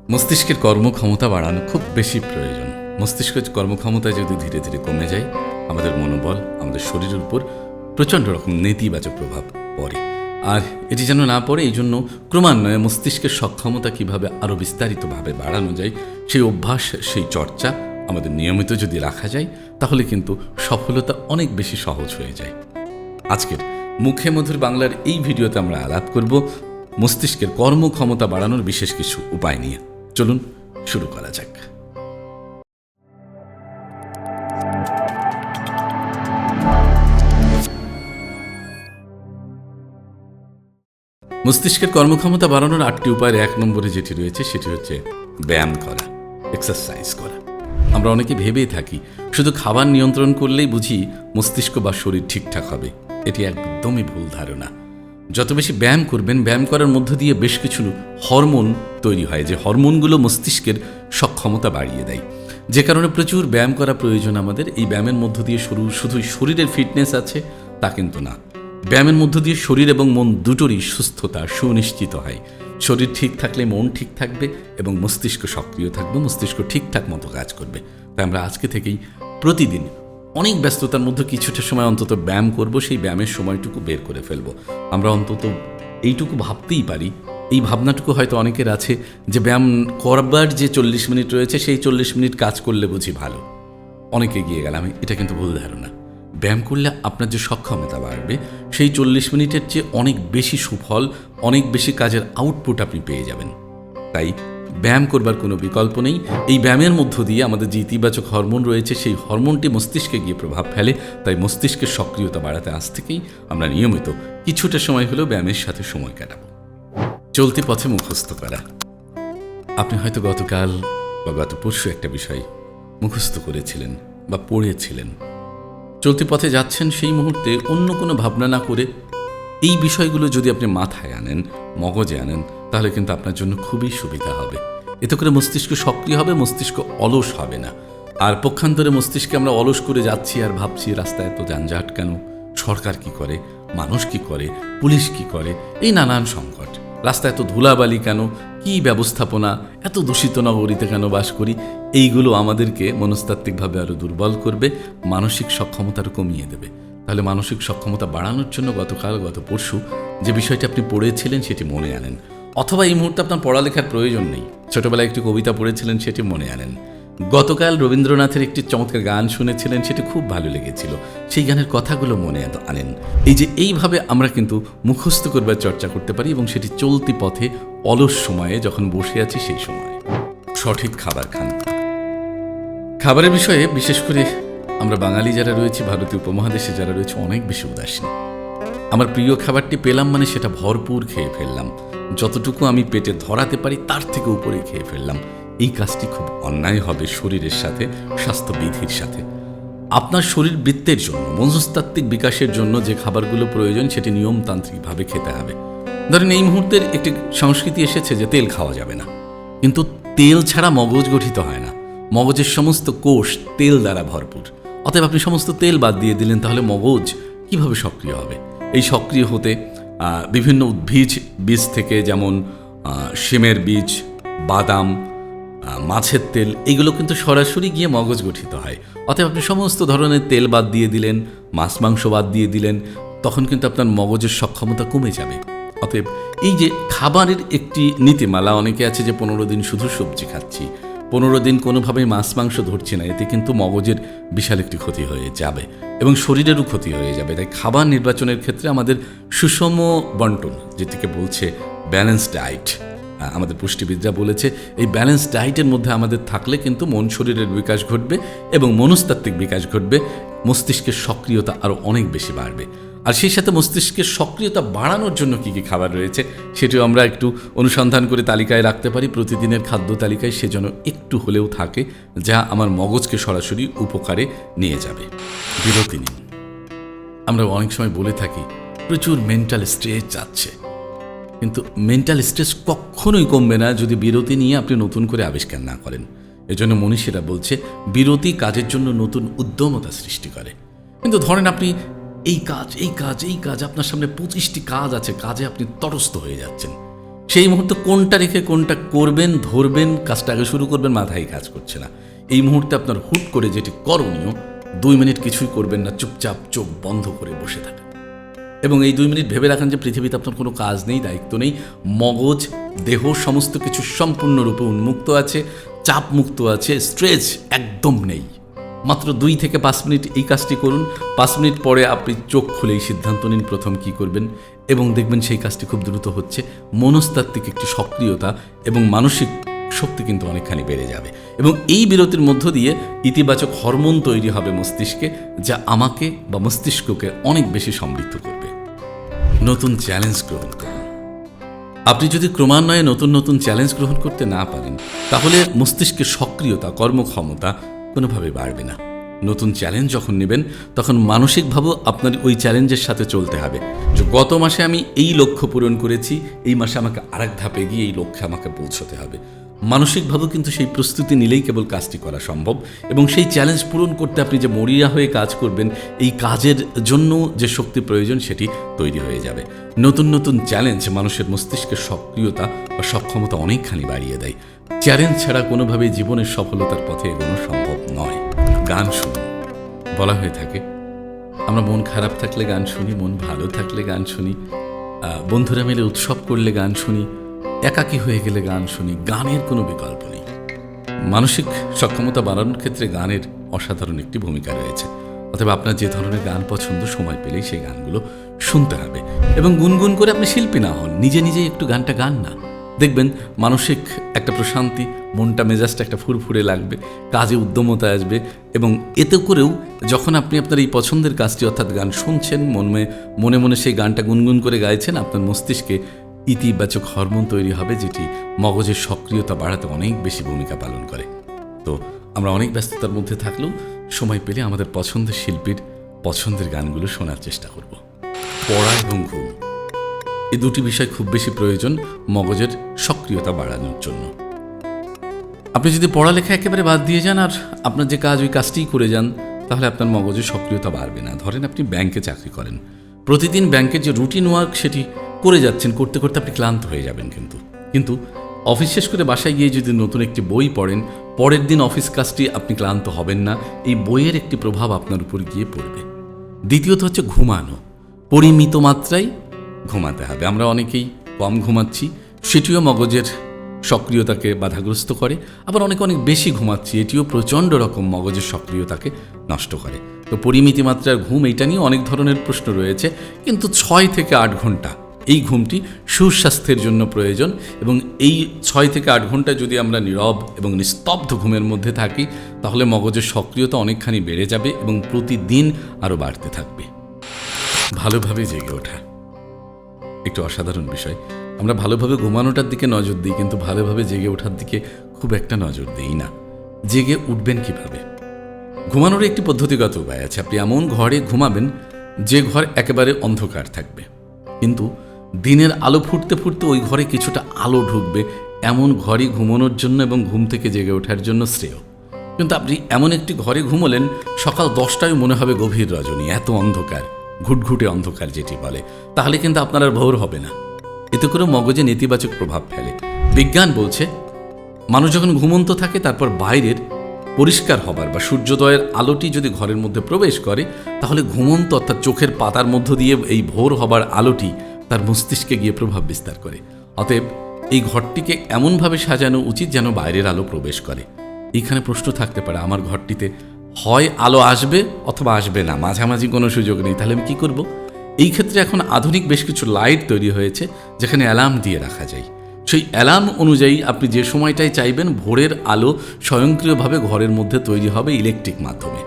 মস্তিষ্কের কর্মক্ষমতা বাড়ানো খুব বেশি প্রয়োজন। মস্তিষ্কের কর্মক্ষমতা যদি ধীরে ধীরে কমে যায়, আমাদের মনোবল, আমাদের শরীরের উপর প্রচণ্ড রকম নেতিবাচক প্রভাব পড়ে। আর এটি যেন না পড়ে, এই জন্য ক্রমান্বয়ে মস্তিষ্কের সক্ষমতা কীভাবে আরও বিস্তারিতভাবে বাড়ানো যায়, সেই অভ্যাস, সেই চর্চা আমাদের নিয়মিত যদি রাখা যায়, তাহলে কিন্তু সফলতা অনেক বেশি সহজ হয়ে যায়। আজকের মুখে মধুর বাংলার এই ভিডিওতে আমরা আলাপ করব মস্তিষ্কের কর্মক্ষমতা বাড়ানোর বিশেষ কিছু উপায় নিয়ে। চলুন শুরু করা যাক। মস্তিষ্কের কর্মক্ষমতা বাড়ানোর আটটি উপায়ের এক নম্বরে যেটি রয়েছে, সেটি হচ্ছে ব্যায়াম করা এক্সারসাইজ করা। আমরা অনেকে ভেবেই থাকি, শুধু খাবার নিয়ন্ত্রণ করলেই বুঝি মস্তিষ্ক বা শরীর ঠিকঠাক হবে। এটি একদমই ভুল ধারণা। যত বেশি ব্যায়াম করবেন, ব্যায়াম করার মধ্য দিয়ে বেশ কিছু হরমোন তৈরি হয়, যে হরমোনগুলো মস্তিষ্কের সক্ষমতা বাড়িয়ে দেয়। যে কারণে প্রচুর ব্যায়াম করা প্রয়োজন আমাদের। এই ব্যায়ামের মধ্য দিয়ে শুরু, শুধুই শরীরের ফিটনেস আছে, তা কিন্তু না। ব্যায়ামের মধ্য দিয়ে শরীর এবং মন দুটোরই সুস্থতা সুনিশ্চিত হয়। শরীর ঠিক থাকলে মন ঠিক থাকবে এবং মস্তিষ্ক সক্রিয় থাকবে, মস্তিষ্ক ঠিকঠাক মতো কাজ করবে। তাই আমরা আজকে থেকেই প্রতিদিন অনেক ব্যস্ততার মধ্যে কিছুটা সময় অন্তত ব্যায়াম করব, সেই ব্যায়ামের সময়টুকু বের করে ফেলব। আমরা অন্তত এইটুকু ভাবতেই পারি। এই ভাবনাটুকু হয়তো অনেকের আছে যে ব্যায়াম করবার যে চল্লিশ মিনিট রয়েছে, সেই চল্লিশ মিনিট কাজ করলে বুঝি ভালো। অনেকে গিয়ে গেলাম, এটা কিন্তু ভুল ধারণা। ব্যায়াম করলে আপনার যে সক্ষমতা বাড়বে, সেই চল্লিশ মিনিটের চেয়ে অনেক বেশি সুফল, অনেক বেশি কাজের আউটপুট আপনি পেয়ে যাবেন। তাই ব্যায়াম করবার কোনো বিকল্প নেই। এই ব্যায়ামের মধ্য দিয়ে আমাদের যে ইতিবাচক হরমোন রয়েছে, সেই হরমোনটি মস্তিষ্কে গিয়ে প্রভাব ফেলে। তাই মস্তিষ্কের সক্রিয়তা বাড়াতে আজ থেকেই আমরা নিয়মিত কিছুটা সময় হলেও ব্যায়ামের সাথে সময় কাটাবো। চলতি পথে মুখস্থ করা। আপনি হয়তো গতকাল বা গত পরশু একটা বিষয় মুখস্থ করেছিলেন বা পড়েছিলেন। চলতি পথে যাচ্ছেন সেই মুহূর্তে অন্য কোনো ভাবনা না করে এই বিষয়গুলো যদি আপনি মাথায় আনেন, মগজে আনেন তাহলে কিন্তু আপনার জন্য খুবই সুবিধা হবে। এতে করে মস্তিষ্ক সক্রিয় হবে, মস্তিষ্ক অলস হবে না। আর পক্ষান্তরে মস্তিষ্কে আমরা অলস করে যাচ্ছি আর ভাবছি, রাস্তায় এত যানজট কেন? সরকার কি করে? মানুষ কি করে? পুলিশ কি করে? এই নানান সংকট। রাস্তায় এত ধুলাবালি কেন? কি ব্যবস্থাপনা? এত দূষিত নগরীতে কেন বাস করি? এইগুলো আমাদেরকে মনস্তাত্ত্বিকভাবে আরও দুর্বল করবে, মানসিক সক্ষমতারও কমিয়ে দেবে। তাহলে মানসিক সক্ষমতা বাড়ানোর জন্য গতকাল, গত পরশু যে বিষয়টি আপনি পড়েছিলেন সেটি মনে আনেন। অথবা এই মুহূর্তে আপনার পড়ালেখার প্রয়োজন নেই। ছোটবেলায় একটি কবিতা পড়েছিলেন, সেটি মনে আনেন। গতকাল রবীন্দ্রনাথের একটি চমৎকার গান শুনেছিলেন, সেটি খুব ভালো লেগেছিল। সেই গানের কথাগুলো মনে আনেন। এই যে এইভাবে আমরা কিন্তু মুখস্থ করবার চর্চা করতে পারি এবং সেটি চলতি পথে অলস সময়ে যখন বসে আছি সেই সময়। সঠিক খাবার খান। খাবারের বিষয়ে বিশেষ করে আমরা বাঙালি যারা রয়েছে, ভারতীয় উপমহাদেশে যারা রয়েছে, অনেক বেশি উদাসীন। আমার প্রিয় খাবারটি পেলাম মানে সেটা ভরপুর খেয়ে ফেললাম। যতটুকু আমি পেটে ধরাতে পারি, তার থেকে উপরে খেয়ে ফেললাম। এই কাজটি খুব অন্যায় হবে শরীরের সাথে, স্বাস্থ্যবিধির সাথে। আপনার শরীর বৃত্তের জন্য, মনস্তাত্ত্বিক বিকাশের জন্য যে খাবারগুলো প্রয়োজন, সেটি নিয়মতান্ত্রিকভাবে খেতে হবে। ধরেন, এই মুহূর্তের একটি সংস্কৃতি এসেছে যে তেল খাওয়া যাবে না। কিন্তু তেল ছাড়া মগজ গঠিত হয় না। মগজের সমস্ত কোষ তেল দ্বারা ভরপুর। অতএব আপনি সমস্ত তেল বাদ দিয়ে দিলেন, তাহলে মগজ কীভাবে সক্রিয় হবে? এই সক্রিয় হতে বিভিন্ন উদ্ভিজ, বীজ থেকে যেমন শিমের বীজ, বাদাম মাছের তেল, এগুলো কিন্তু সরাসরি গিয়ে মগজ গঠিত হয়। অতএব আপনি সমস্ত ধরনের তেল বাদ দিয়ে দিলেন, মাছ, মাংস বাদ দিয়ে দিলেন, তখন কিন্তু আপনার মগজের সক্ষমতা কমে যাবে। অতএব এই যে খাবারের একটি নীতিমালা, অনেকে আছে যে, পনেরো দিন শুধু সবজি খাচ্ছি। পনেরো দিন কোনোভাবেই মাছ মাংস ধরছি না, এতে কিন্তু মগজের বিশাল একটি ক্ষতি হয়ে যাবে এবং শরীরেরও ক্ষতি হয়ে যাবে। তাই খাবার নির্বাচনের ক্ষেত্রে আমাদের সুষম বন্টন, যেটিকে বলছে ব্যালেন্স ডায়েট। আমাদের পুষ্টিবিদরা বলেছে, এই ব্যালেন্স ডায়েটের মধ্যে আমাদের থাকলে কিন্তু মন শরীরের বিকাশ ঘটবে এবং মনস্তাত্ত্বিক বিকাশ ঘটবে, মস্তিষ্কের সক্রিয়তা আরও অনেক বেশি বাড়বে। আর সেই সাথে মস্তিষ্কের সক্রিয়তা বাড়ানোর জন্য কী কী খাবার রয়েছে, সেটিও আমরা একটু অনুসন্ধান করে তালিকায় রাখতে পারি। প্রতিদিনের খাদ্য তালিকায় সে যেন একটু হলেও থাকে, যা আমার মগজকে সরাসরি উপকারে নিয়ে যাবে। বিরতি নিন। আমরা অনেক সময় বলে থাকি, প্রচুর মেন্টাল স্ট্রেস যাচ্ছে। কিন্তু মেন্টাল স্ট্রেস কখনোই কমবে না যদি বিরতি নিয়ে আপনি নতুন করে আবিষ্কার না করেন। এজন্য মনীষীরা বলছে, বিরতি কাজের জন্য নতুন উদ্যমতা সৃষ্টি করে। কিন্তু ধরেন আপনি এই কাজ এই কাজ এই কাজ, আপনার সামনে পঁচিশটি কাজ আছে, কাজে আপনি তটস্থ হয়ে যাচ্ছেন। সেই মুহূর্তে কোনটা রেখে কোনটা করবেন, ধরবেন, কাজটা আগে শুরু করবেন, মাথায় কাজ করছে না। এই মুহূর্তে আপনার হুট করে যেটি করণীয়, দুই মিনিট কিছুই করবেন না, চুপচাপ চোখ বন্ধ করে বসে থাকেন। এবং এই দুই মিনিট ভেবে রাখেন যে পৃথিবীতে আপনার কোনো কাজ নেই, দায়িত্ব নেই, মগজ, দেহ সমস্ত কিছু সম্পূর্ণরূপে উন্মুক্ত আছে চাপ মুক্ত আছে, স্ট্রেস একদম নেই। মাত্র দুই থেকে পাঁচ মিনিট এই কাজটি করুন। পাঁচ মিনিট পরে আপনি চোখ খুলেই সিদ্ধান্ত নিন প্রথম কি করবেন। এবং দেখবেন সেই কাজটি খুব দ্রুত হচ্ছে। মনস্তাত্ত্বিক একটি সক্রিয়তা এবং মানসিক শক্তি কিন্তু অনেকখানি বেড়ে যাবে। এবং এই বিরতির মধ্য দিয়ে ইতিবাচক হরমোন তৈরি হবে মস্তিষ্কে, যা আমাকে বা মস্তিষ্ককে অনেক বেশি সমৃদ্ধ করবে। নতুন চ্যালেঞ্জ গ্রহণ করুন। আপনি যদি ক্রমান্বয়ে নতুন নতুন চ্যালেঞ্জ গ্রহণ করতে না পারেন, তাহলে মস্তিষ্কের সক্রিয়তা, কর্মক্ষমতা কোনোভাবে বাড়বে না। নতুন চ্যালেঞ্জ যখন নেবেন, তখন মানসিকভাবেও আপনার ওই চ্যালেঞ্জের সাথে চলতে হবে। যে গত মাসে আমি এই লক্ষ্য পূরণ করেছি, এই মাসে আমাকে আরেক ধাপে গিয়ে এই লক্ষ্যে আমাকে পৌঁছতে হবে। মানসিকভাবেও কিন্তু সেই প্রস্তুতি নিলেই কেবল কাজটি করা সম্ভব এবং সেই চ্যালেঞ্জ পূরণ করতে আপনি যে মরিয়া হয়ে কাজ করবেন, এই কাজের জন্য যে শক্তি প্রয়োজন সেটি তৈরি হয়ে যাবে। নতুন নতুন চ্যালেঞ্জ মানুষের মস্তিষ্কের সক্রিয়তা বা সক্ষমতা অনেকখানি বাড়িয়ে দেয়। চ্যালেঞ্জ ছাড়া কোনোভাবেই জীবনের সফলতার পথে এগোনো সম্ভব নয়। গান শুনুন। বলা হয়ে থাকে, আমরা মন খারাপ থাকলে গান শুনি, মন ভালো থাকলে গান শুনি বন্ধুরা মিলে উৎসব করলে গান শুনি, একাকী হয়ে গেলে গান শুনি, গানের কোনো বিকল্প নেই। মানসিক সক্ষমতা বাড়ানোর ক্ষেত্রে গানের অসাধারণ একটি ভূমিকা রয়েছে। অথবা আপনার যে ধরনের গান পছন্দ, সময় পেলেই সেই গানগুলো শুনতে হবে। এবং গুনগুন করে আপনি শিল্পী না হন, নিজে নিজেই একটু গানটা গান না। দেখবেন মানসিক একটা প্রশান্তি, মনটা, মেজাজটা একটা ফুরফুরে লাগবে, কাজে উদ্যমতা আসবে এবং এতে করেও যখন আপনি আপনার এই পছন্দের কাজটি অর্থাৎ গান শুনছেন, মনে মনে মনে সেই গানটা গুনগুন করে গাইছেন, আপনার মস্তিষ্কে ইতিবাচক হরমোন তৈরি হবে, যেটি মগজের সক্রিয়তা বাড়াতে অনেক বেশি ভূমিকা পালন করে। তো আমরা অনেক ব্যস্ততার মধ্যে থাকলেও সময় পেলে আমাদের পছন্দের শিল্পীর পছন্দের গানগুলো শোনার চেষ্টা করব। পড়া এবং ঘুম। এই দুটি বিষয় খুব বেশি প্রয়োজন মগজের সক্রিয়তা বাড়ানোর জন্য। আপনি যদি পড়ালেখা একেবারে বাদ দিয়ে যান আর আপনার যে কাজ ওই কাজটিই করে যান, তাহলে আপনার মগজের সক্রিয়তা বাড়বে না। ধরেন আপনি ব্যাংকে চাকরি করেন। প্রতিদিন ব্যাংকের যে রুটিন ওয়ার্ক সেটি করে যাচ্ছেন, করতে করতে আপনি ক্লান্ত হয়ে যাবেন কিন্তু। কিন্তু অফিস শেষ করে বাসায় গিয়ে যদি নতুন একটি বই পড়েন, পরের দিন অফিস কাজটি আপনি ক্লান্ত হবেন না, এই বইয়ের একটি প্রভাব আপনার উপর গিয়ে পড়বে। দ্বিতীয়ত হচ্ছে ঘুমানো। পরিমিত মাত্রায় ঘুমাতে হবে। আমরা অনেকেই কম ঘুমাচ্ছি, সেটিও মগজের সক্রিয়তাকে বাধাগ্রস্ত করে। আবার অনেক অনেক বেশি ঘুমাচ্ছি, এটিও প্রচণ্ড রকম মগজের সক্রিয়তাকে নষ্ট করে। তো পরিমিতি মাত্রার ঘুম এটা নিয়ে অনেক ধরনের প্রশ্ন রয়েছে, কিন্তু ছয় থেকে আট ঘণ্টা, এই ঘুমটি সুস্বাস্থ্যের জন্য প্রয়োজন এবং এই ছয় থেকে আট ঘণ্টা যদি আমরা নীরব এবং নিস্তব্ধ ঘুমের মধ্যে থাকি, তাহলে মগজের সক্রিয়তা অনেকখানি বেড়ে যাবে এবং প্রতিদিন আরও বাড়তে থাকবে। ভালোভাবে জেগে ওঠা। একটু অসাধারণ বিষয়। আমরা ভালোভাবে ঘুমানোটার দিকে নজর দিই, কিন্তু ভালোভাবে জেগে ওঠার দিকে খুব একটা নজর দিই না। জেগে উঠবেন কীভাবে? ঘুমানোর একটি পদ্ধতিগত উপায় আছে। আপনি এমন ঘরে ঘুমাবেন যে ঘর একেবারে অন্ধকার থাকবে। কিন্তু দিনের আলো ফুটতে ফুটতে ওই ঘরে কিছুটা আলো ঢুকবে। এমন ঘরই ঘুমানোর জন্য এবং ঘুম থেকে জেগে ওঠার জন্য শ্রেয়। কিন্তু আপনি এমন একটি ঘরে ঘুমোলেন, সকাল দশটায় মনে হবে গভীর রজনী, এত অন্ধকার। ঘুটঘুটে অন্ধকার যেটি বলে, তাহলে কিন্তু আপনার আর ভোর হবে না। এতে করে মগজে নেতিবাচক প্রভাব ফেলে। বিজ্ঞান বলছে, মানুষ যখন ঘুমন্ত থাকে, তারপর বাইরের পরিষ্কার হবার বা সূর্যোদয়ের আলোটি যদি ঘরের মধ্যে প্রবেশ করে, তাহলে ঘুমন্ত অর্থাৎ চোখের পাতার মধ্য দিয়ে এই ভোর হবার আলোটি তার মস্তিষ্কে গিয়ে প্রভাব বিস্তার করে। অতএব এই ঘরটিকে এমনভাবে সাজানো উচিত যেন বাইরের আলো প্রবেশ করে। এখানে প্রশ্ন থাকতে পারে, আমার ঘরটিতে হয় আলো আসবে অথবা আসবে না, মাঝামাঝি কোনো সুযোগ নেই, তাহলে আমি কী করব? এই ক্ষেত্রে এখন আধুনিক বেশ কিছু লাইট তৈরি হয়েছে, যেখানে অ্যালার্ম দিয়ে রাখা যায়। সেই অ্যালার্ম অনুযায়ী আপনি যে সময়টাই চাইবেন, ভোরের আলো স্বয়ংক্রিয়ভাবে ঘরের মধ্যে তৈরি হবে ইলেকট্রিক মাধ্যমে।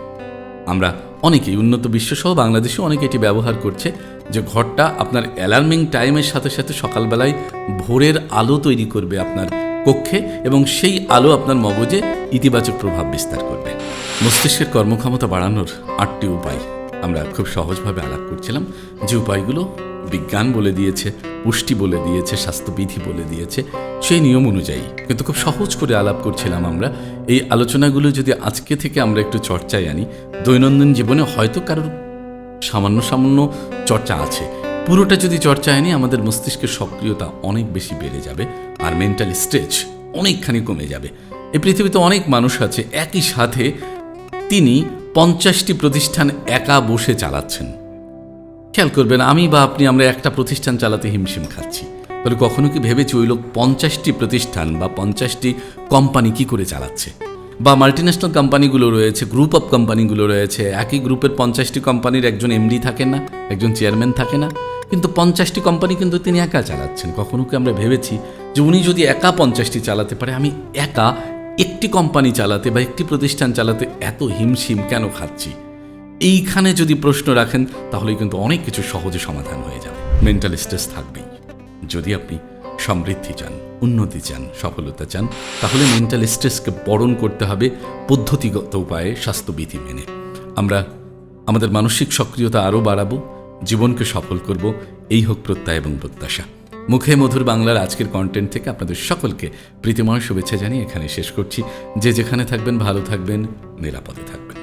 আমরা অনেকেই, উন্নত বিশ্বসহ বাংলাদেশে অনেকে এটি ব্যবহার করছে, যে ঘরটা আপনার অ্যালার্মিং টাইমের সাথে সাথে সকালবেলায় ভোরের আলো তৈরি করবে আপনার কক্ষে এবং সেই আলো আপনার মগজে ইতিবাচক প্রভাব বিস্তার করবে। মস্তিষ্কের কর্মক্ষমতা বাড়ানোর আটটি উপায় আমরা খুব সহজভাবে আলাপ করছিলাম। যে উপায়গুলো বিজ্ঞান বলে দিয়েছে, পুষ্টি বলে দিয়েছে, স্বাস্থ্যবিধি বলে দিয়েছে, সেই নিয়ম অনুযায়ী। কিন্তু খুব সহজ করে আলাপ করছিলাম আমরা। এই আলোচনাগুলো যদি আজকে থেকে আমরা একটু চর্চায় আনি, দৈনন্দিন জীবনে হয়তো কারোর সামান্য সামান্য চর্চা আছে। পুরোটা যদি চর্চা হয়নি আমাদের মস্তিষ্কের সক্রিয়তা অনেক বেশি বেড়ে যাবে আর মেন্টাল স্ট্রেচ অনেকখানি কমে যাবে। এই পৃথিবীতে অনেক মানুষ আছে, একই সাথে তিনি পঞ্চাশটি প্রতিষ্ঠান একা বসে চালাচ্ছেন। খেয়াল করবেন, আমি বা আপনি আমরা একটা প্রতিষ্ঠান চালাতে হিমশিম খাচ্ছি। তাহলে কখনো কি ভেবেছি ওই লোক পঞ্চাশটি প্রতিষ্ঠান বা পঞ্চাশটি কোম্পানি কি করে চালাচ্ছে? বা মাল্টিন্যাশনাল কোম্পানিগুলো রয়েছে গ্রুপ অফ কোম্পানিগুলো রয়েছে, একই গ্রুপের পঞ্চাশটি কোম্পানির একজন এমডি থাকেন না, একজন চেয়ারম্যান থাকে না। কিন্তু পঞ্চাশটি কোম্পানি কিন্তু তিনি একা চালাচ্ছেন। কখনো কি আমরা ভেবেছি যে উনি যদি একা পঞ্চাশটি চালাতে পারে, আমি একা একটি কোম্পানি চালাতে বা একটি প্রতিষ্ঠান চালাতে এত হিমশিম কেন খাচ্ছি? এইখানে যদি প্রশ্ন রাখেন তাহলে কিন্তু অনেক কিছু সহজে সমাধান হয়ে যাবে। মেন্টাল স্ট্রেস থাকবেই। যদি আপনি সমৃদ্ধি চান, উন্নতি চান, সফলতা চান, তাহলে মেন্টাল স্ট্রেসকে বরণ করতে হবে পদ্ধতিগত উপায়ে স্বাস্থ্যবিধি মেনে। আমরা আমাদের মানসিক সক্রিয়তা আরও বাড়াবো জীবনকে সফল করব, এই হোক প্রত্যয় এবং প্রত্যাশা। মুখে মধুর বাংলার আজকের কন্টেন্ট থেকে আপনাদের সকলকে প্রীতিময় শুভেচ্ছা জানিয়ে এখানে শেষ করছি। যে যেখানে থাকবেন, ভালো থাকবেন, নিরাপদে থাকবেন।